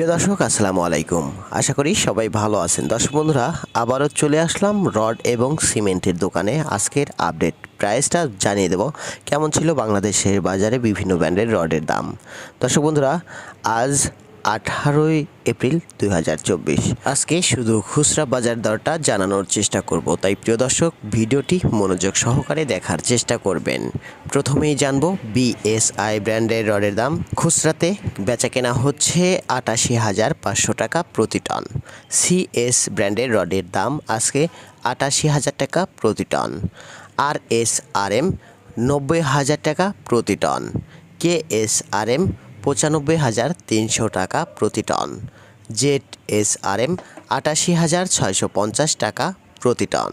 প্রিয় দর্শক, আসসালামু আলাইকুম। আশা করি সবাই ভালো আছেন। দর্শক বন্ধুরা, আবারও চলে আসলাম রড এবং সিমেন্টের দোকানে। আজকের আপডেট প্রাইসটা জানিয়ে দেব, কেমন ছিল বাংলাদেশের বাজারে বিভিন্ন ব্র্যান্ডের রডের দাম। দর্শক বন্ধুরা, আজ আঠারোই এপ্রিল দু হাজার চব্বিশ। আজকে শুধু খুচরা বাজার দরটা জানানোর চেষ্টা করব, তাই প্রিয় দর্শক, ভিডিওটি মনোযোগ সহকারে দেখার চেষ্টা করবেন। প্রথমেই জানব বিএসআই ব্র্যান্ডের রডের দাম। খুচরাতে বেচা কেনা হচ্ছে আটাশি হাজার পাঁচশো টাকা প্রতি টন। সিএস ব্র্যান্ডের রডের দাম আজকে আটাশি হাজার টাকা প্রতি ton. R S R M নব্বই হাজার টাকা প্রতি ton. K S R M পঁচানব্বই হাজার তিনশো টাকা প্রতি ton. Z S R M আটাশি হাজার ছয়শো পঞ্চাশ টাকা প্রতি টন।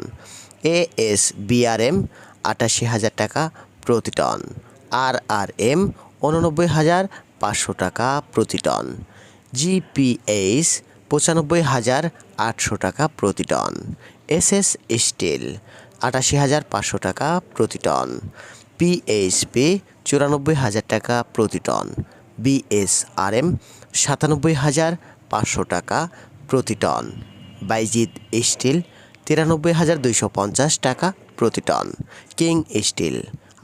এ এস বিআরএম আটাশি হাজার টাকা প্রতি টন। আর আর এম উননব্বই হাজার পাঁচশো টাকা প্রতি টন। জিপিএইচ পঁচানব্বই হাজার আটশো টাকা প্রতি টন। এস এস স্টিল আটাশি হাজার পাঁচশো টাকা প্রতি টন। পিএইচপি চুরানব্বই হাজার টাকা প্রতি টন। বিএসআরএম, সাতানব্বই হাজার পাঁচশো টাকা প্রতি টন। বাইজিৎ স্টিল, তিরানব্বই হাজার দুইশো পঞ্চাশ টাকা প্রতি টন। কিং স্টিল,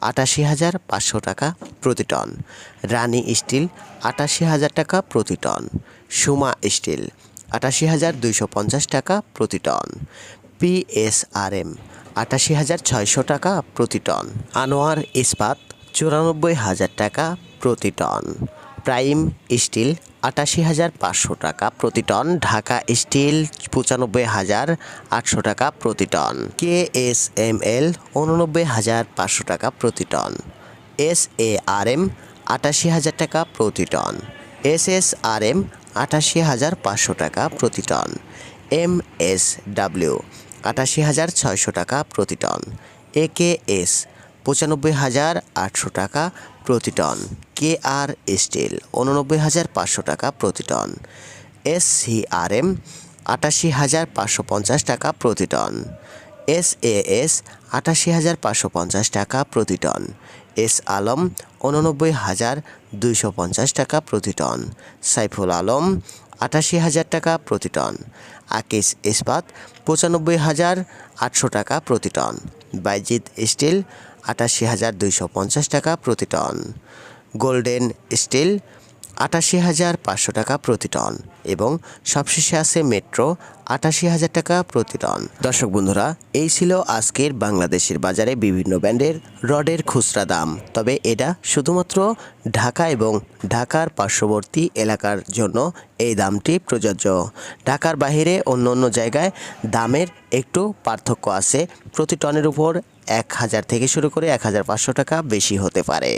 আটাশি হাজার পাঁচশো টাকা প্রতি টন। রানী স্টিল, আটাশি হাজার টাকা প্রতি টন। সুমা স্টিল, আটাশি হাজার দুইশো পঞ্চাশ টাকা প্রতি টন। পিএসআরএম, আটাশি হাজার ছয়শো টাকা প্রতি টন। আনোয়ার ইস্পাত, চুরানব্বই হাজার টাকা প্রতি টন। প্রাইম স্টিল আটাশি হাজার পাঁচশো টাকা প্রতি টন, ঢাকা স্টিল পঁচানব্বই হাজার আটশো টাকা প্রতি ton. K S M L উননব্বই হাজার পাঁচশো টাকা প্রতি ton. S A R M আটাশি হাজার টাকা প্রতি ton. S S R M আটাশি হাজার পাঁচশো টাকা প্রতি টন। এম এস ডাব্লিউ আটাশি হাজার ছয়শো টাকা প্রতি টন। এ কে এস পঁচানব্বই হাজার আটশো টাকা প্রতি টন। কে আর স্টিল, উননব্বই হাজার পাঁচশো টাকা প্রতি ton. S C R M আটাশি হাজার পাঁচশো পঞ্চাশ টাকা প্রতি টন। এস এ এস আটাশি হাজার পাঁচশো পঞ্চাশ টাকা প্রতি টন। এস আলম উননব্বই হাজার দুইশো পঞ্চাশ টাকা প্রতি টন। সাইফুল আলম, আটাশি হাজার টাকা প্রতি টন। আকিস ইস্পাত, পঁচানব্বই হাজার আটশো টাকা প্রতি টন। বাইজিৎ স্টিল আটাশি হাজার দুইশো পঞ্চাশ টাকা প্রতি টন। গোল্ডেন স্টিল, আটাশি হাজার পাঁচশো টাকা প্রতি টন। এবং সবশেষে আছে মেট্রো, আটাশি হাজার টাকা প্রতি টন। দর্শক বন্ধুরা, এই ছিল আজকের বাংলাদেশের বাজারে বিভিন্ন ব্র্যান্ডের রডের খুচরা দাম। তবে এটা শুধুমাত্র ঢাকা এবং ঢাকার পার্শ্ববর্তী এলাকার জন্য এই দামটি প্রযোজ্য। ঢাকার বাইরে অন্য অন্য জায়গায় দামের একটু পার্থক্য আছে। প্রতি টনের উপর এক হাজার থেকে শুরু করে এক হাজার পাঁচশো টাকা বেশি হতে পারে।